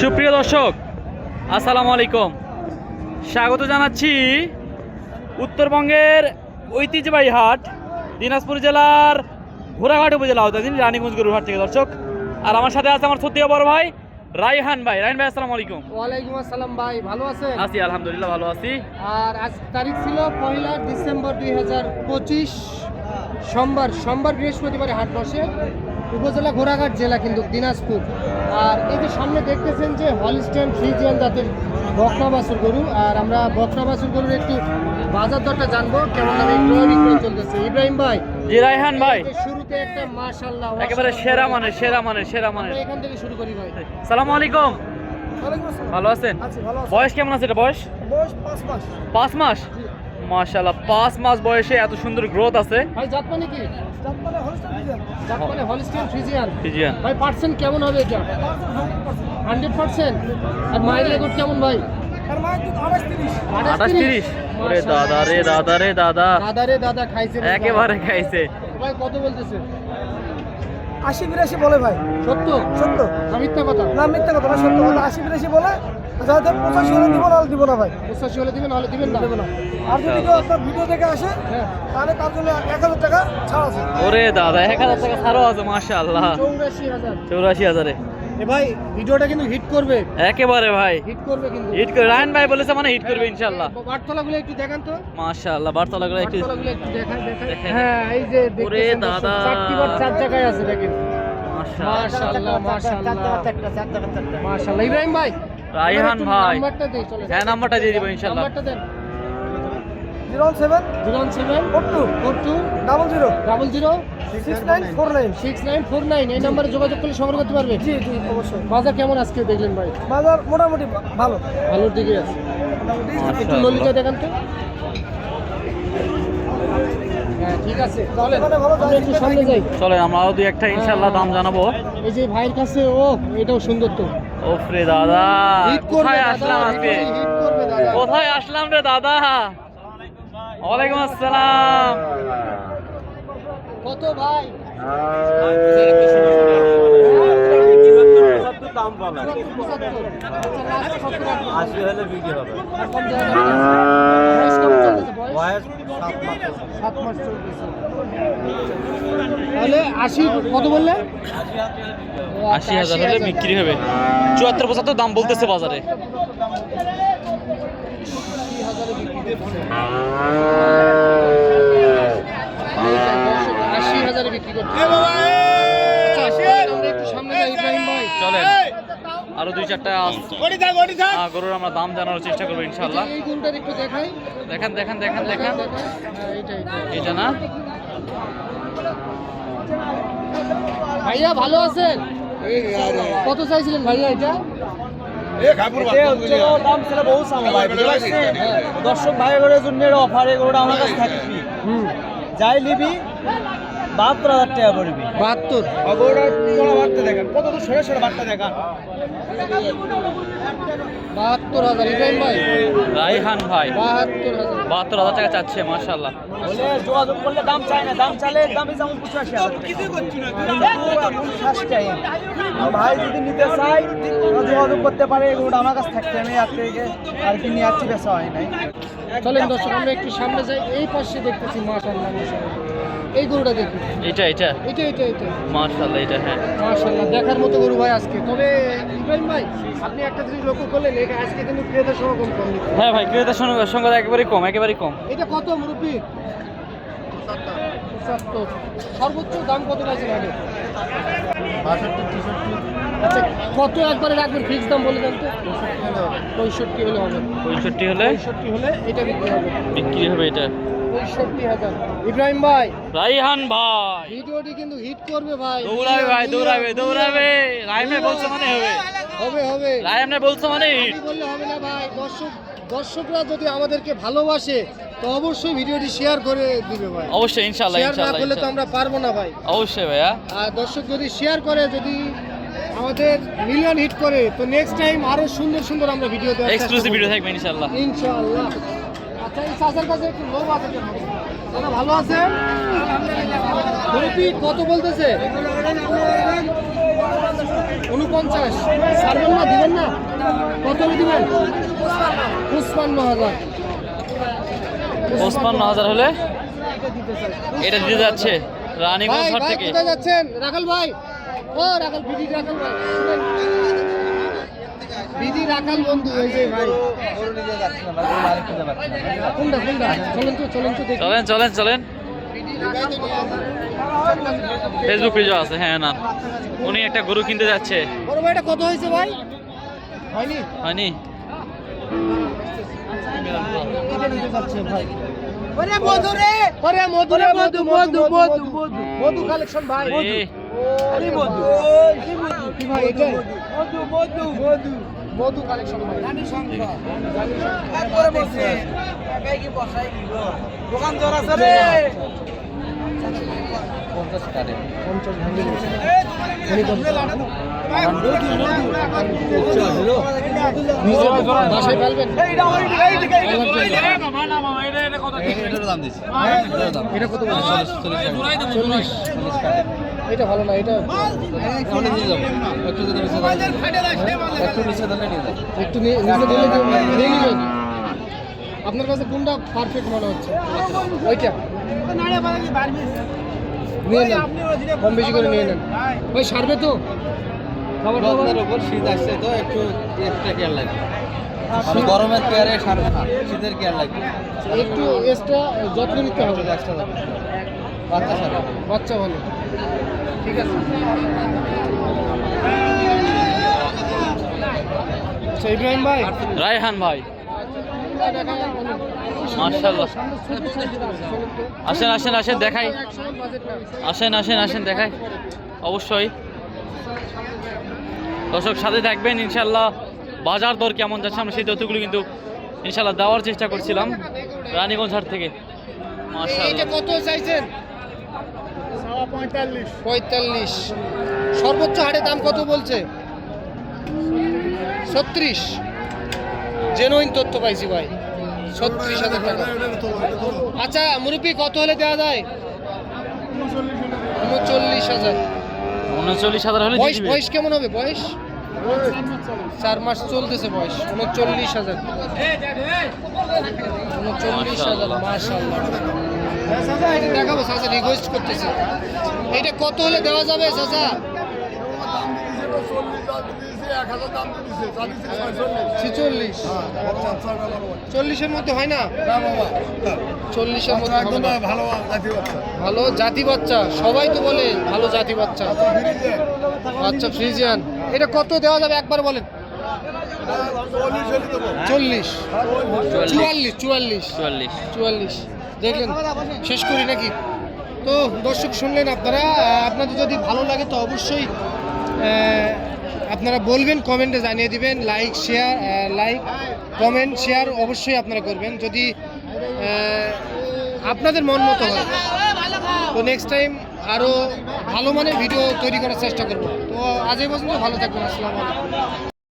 সুপ্রিয় দর্শক আসসালামু আলাইকুম। স্বাগত জানাচ্ছি উত্তরবঙ্গের ঐতিহ্যবাহী হাট দিনাজপুর জেলার ঘোড়াঘাট উপজেলা আওতাধীন রানীগঞ্জ গরুর হাট থেকে দর্শক। আর আমার সাথে আছে আমার সত্যি বড় ভাই রাইহান ভাই। রাইহান ভাই আসসালামু আলাইকুম। ওয়ালাইকুম আসসালাম ভাই ভালো আছেন? আছি আলহামদুলিল্লাহ ভালো আছি। আর আজ তারিখ ছিল পয়লা ডিসেম্বর দুই হাজার পঁচিশ সোমবার সোমবার বৃহস্পতিবার হাট বসে। উপজেলা ঘোড়াঘাট জেলা কিন্তু দিনাজপুর। আর এই যে সামনে দেখতেছেন যে হলিস্টেন ফ্রিজিয়ান জাতের বকনা বাছুর গরু। আর আমরা বকনা বাছুর গরুর একটু বাজার দরটা জানব কেমন দামে ক্রয় বিক্রয় চলতেছে। ইব্রাহিম ভাই জি রাইহান ভাই। শুরুতে একটা মাশাল্লাহ একেবারে সেরা মানে সেরা মানে সেরা মানে এখান থেকে শুরু করি ভাই। সালামু আলাইকুম। ভালো আছেন? বয়স কেমন আছে এটা বয়স? বয়স পাঁচ মাস। পাঁচ মাস? মাশাল্লাহ পাঁচ মাস বয়সে এত সুন্দর গ্রোথ আছে। ভাই জাত মানে কি? জাত মানে হলিস্টেন ফ্রিজিয়ান ফিজিয়ান ভাই পার্সেন্ট কেমন হবে এটা? হান্ড্রেড পার্সেন্ট আর মায়ের রেকর্ড কেমন ভাই? আঠাশ তিরিশ। ওরে দাদা রে দাদা রে দাদা। দাদা রে দাদা খাইছে একেবারে খাইছে। ভাই কত বলতেছে? আশি বিরাশি বলে ভাই। সত্য? সত্য। না মিথ্যা কথা। না মিথ্যা কথা না সত্য কথা। আশি বিরাশি বলে যাদের পঁচাশি হলে দিব না দিব না ভাই। পঁচাশি হলে দিবেন হলে দিবেন না? দেবে না। আর যদি কেউ আপনার ভিডিও দেখে আসে হ্যাঁ। তাহলে তার জন্য এক হাজার টাকা ছাড় আছে। ওরে দাদা এক হাজার টাকা ছাড়ও আছে মাশাআল্লাহ। চৌরাশি হাজার। চৌরাশি হাজারে। ভাই ভিডিওটা কিন্তু হিট করবে। একেবারে ভাই। হিট করবে কিন্তু। হিট রায়ন ভাই বলেছে মানে হিট করবে ইনশাল্লাহ বাটতলাগুলো একটু দেখান তো। মাশাআল্লাহ একটু বাটতলাগুলো একটু দেখান দেখান। দেখেন। হ্যাঁ এই যে ওরে দাদা। চারটি বার চার জায়গায় আছে দেখেন। মাশাআল্লাহ মাশাআল্লাহ। মাশাআল্লাহ মাশাআল্লাহ। ইব্রাহিম ভাই রায়হান ভাই হ্যাঁ নাম্বারটা দিয়ে দিব ইনশাল্লাহ। Zero seven zero seven four two four two double zero double zero six nine four nine six nine four nine. এই নাম্বারে যোগাযোগ করলে সংগ্রহ করতে পারবে? জি জি অবশ্যই। বাজার কেমন আজকে দেখলেন ভাই? বাজার মোটামুটি ভালো। ভালোর দিকে আছে। একটু ললিতা দেখান তো। হ্যাঁ ঠিক আছে। তাহলে ভালো আমরা একটু সামনে যাই। চলেন আমরা আরও দুই একটা ইনশাল্লাহ দাম জানাব। এই যে ভাইয়ের কাছে ও এটাও সুন্দর তো। ওফরে দাদা কোথায় আসলাম আজকে? কোথায় আসলাম রে দাদা? ওয়ালাইকুম আসসালাম। কত ভাই? সাত মাস সাত মাস চলতেছে। তাহলে আশি কত বললে? আশি হাজার হলে বিক্রি হবে। চুয়াত্তর পঁচাত্তর দাম বলতেছে বাজারে। আশি হাজারে বিক্রি আচ্ছা, আমরা একটু সামনে যাই ইব্রাহিম ভাই। চলেন। আরও দুই চারটা গরুর আমরা দাম জানার চেষ্টা করব ইনশাল্লাহ এই গরুটার একটু দেখাই। দেখেন দেখেন দেখেন দেখেন। হ্যাঁ, এইটা, এইটা। এটা না। ভাইয়া ভালো আছেন? কত চাইছিলেন ভাইয়া এটা? দর্শক ছিল বহু ভাই করে জন্য অফার এগুলোটা আমার কাছে থাকবি। হুম যাই নিবি বাহাত্তর হাজার টাকা পড়বি বাহাত্তর বাড়তে দেখান। কত তো সরে সরে বাড়তে দেখান। বাহাত্তর হাজার ইব্রাহিম ভাই। রাইহান ভাই। বাহাত্তর হাজার। বাহাত্তর হাজার টাকা চাচ্ছে মার্শাল্লাহ যোগাযোগ করলে দাম চাই না দাম যেমন পঁচাশি হাজার ভাই যদি নিতে চাই যোগাযোগ করতে পারে এগুলো আমার কাছে থাকতে আমি আর থেকে আর কি নিয়ে আসছি বেচা হয় নাই। চলেন দর্শক আমরা একটু সামনে যাই। এই পাশে দেখতেছি মাশাআল্লাহ এই গরুটা দেখুন। এটা এটা? এটা এটা এটা। মাশাআল্লাহ এটা হ্যাঁ। মাশাআল্লাহ দেখার মতো গরু ভাই আজকে। তবে ইব্রাহিম ভাই আপনি একটা জিনিস লক্ষ্য করলেন এটা আজকে কিন্তু ক্রেতার সংখ্যা কম। কম হ্যাঁ ভাই ক্রেতার সংখ্যা একেবারে কম একেবারে কম। এটা কত মুরব্বী? পঁচাত্তর সর্বোচ্চ দাম কত পাইছেন আগে? আচ্ছা কত একবারে রাখবেন? ফিক্স দাম বলে দেন তো। পঁয়ষট্টি হলে হবে। পঁয়ষট্টি হলে? পঁয়ষট্টি হলে এটা বিক্রি হবে। বিক্রি হবে এটা? পঁয়ষট্টি হাজার। ইব্রাহিম ভাই। রাইহান ভাই। ভিডিওটি কিন্তু হিট করবে ভাই। দৌড়াবে ভাই দৌড়াবে দৌড়াবে। ভাই বলছে মানে হবে? হবে হবে। বলছে মানে হিট? বললে হবে না ভাই দর্শক দর্শকরা যদি আমাদেরকে ভালোবাসে তো অবশ্যই ভিডিওটি শেয়ার করে দিবে ভাই। অবশ্যই ইনশাল্লাহ শেয়ার না করলে তো আমরা পারব না ভাই। অবশ্যই ভাইয়া। আর দর্শক যদি শেয়ার করে যদি আমাদের মিলিয়ন হিট করে তো নেক্সট টাইম আরও সুন্দর সুন্দর আমরা ভিডিও চেষ্টা এক্সক্লুসিভ ভিডিও থাকবে ইনশাল্লাহ ইনশাআল্লাহ। আচ্ছা এই চাচার কাছে একটু লোক আছে কেন? দাদা ভালো আছে মুরব্বি কত বলতেছে? উনপঞ্চাশ। ছাড়বেন না দিবেন না? কত দিবেন? পঁচপান্ন হাজার পঁচপান্ন হাজার হলে এটা দিতে যাচ্ছে রানীগঞ্জ হাট থেকে। কোথায় যাচ্ছেন? রাখাল ভাই। ও রাখাল বিধি রাখাল ভাই। শুনেন। রাখাল বন্ধু এই যে ভাই। গরু গরু চলেন চলেন চলেন। ফেসবুক পেজও আছে হ্যাঁ না। উনি একটা গরু কিনতে যাচ্ছে। বড় ভাইটা কত হয়েছে ভাই? হয়নি? হয়নি। এটা নিতে যাচ্ছে ভাই। ওরে মধু রে! ওরে মধু রে মধু মধু মধু মধু মধু কালেকশন ভাই এ, আরে মধু। কি ভাই এটা মধু মধু মধু। মধু কালেকশন ভাই। রানী সংখ্যা। একবারে বলছে একাই কি বসাই দিব? দোকান জোর আছে রে। পঞ্চাশ টাকা। পঞ্চাশ ভাঙে উনি কত? এটা ভালো না এটা একটু যদি একটু নিচে দাঁড়ালে নিয়ে যাব একটু নিয়ে নিচে নিয়ে আপনার কাছে কোনটা পারফেক্ট মনে হচ্ছে ওইটা নিয়ে নেন কম বেশি করে নিয়ে নেন ওই সারবে তো খাবার দাবার উপর শীত আসছে তো একটু এক্সট্রা কেয়ার লাগবে। মানে গরমের কেয়ারে সারবে না শীতের কেয়ার লাগবে। একটু এক্সট্রা যত্ন নিতে হবে। এক্সট্রা বাচ্চা সারবে বাচ্চা ভালো। ঠিক আছে। আচ্ছা ইব্রাহিম ভাই। রায়হান ভাই। মার্শাল্লাহ আসেন আসেন আসেন দেখাই। আসেন আসেন আসেন দেখাই। অবশ্যই। দর্শক সাথে থাকবেন ইনশাল্লাহ বাজার দর কেমন যাচ্ছে আমরা সেই তথ্যগুলো কিন্তু ইনশাল্লাহ দেওয়ার চেষ্টা করছিলাম রানীগঞ্জ হাট থেকে। এটা কত চাইছেন? পঁয়তাল্লিশ। সর্বোচ্চ হাটে দাম কত বলছে? ছত্রিশ। জেনুইন তথ্য পাইছি ভাই। ছত্রিশ হাজার টাকা। আচ্ছা মুরব্বী কত হলে দেওয়া যায়। উনচল্লিশ হাজার। উনচল্লিশ হাজার হলে বয়স বয়স কেমন হবে? বয়স? চার মাস চলতেছে বয়স। উনচল্লিশ হাজার। উনচল্লিশ হাজার মাস দেখাবো চাচা রিকোয়েস্ট করতেছে। এটা কত হলে দেওয়া যাবে চাচা? ছিচল্লিশ। চল্লিশের মধ্যে হয় না? চল্লিশের মধ্যে হবে না। ভালো জাতি বাচ্চা। সবাই তো বলে ভালো জাতি বাচ্চা। আচ্ছা ফ্রিজিয়ান। এটা কত দেওয়া যাবে? একবার বলেন। চল্লিশ চুয়াল্লিশ চুয়াল্লিশ। চুয়াল্লিশ। চুয়াল্লিশ। দেখলেন শেষ করি নাকি? তো দর্শক শুনলেন আপনারা আপনাদের যদি ভালো লাগে তো অবশ্যই আপনারা বলবেন, কমেন্টে জানিয়ে দিবেন like share like comment share অবশ্যই আপনারা করবেন। যদি আপনাদের মন মতো হয়, তো নেক্সট টাইম আরও ভালো মানের ভিডিও তৈরি করার চেষ্টা করব। তো আজ এই পর্যন্ত, ভালো থাকবেন, আসসালামু আলাইকুম।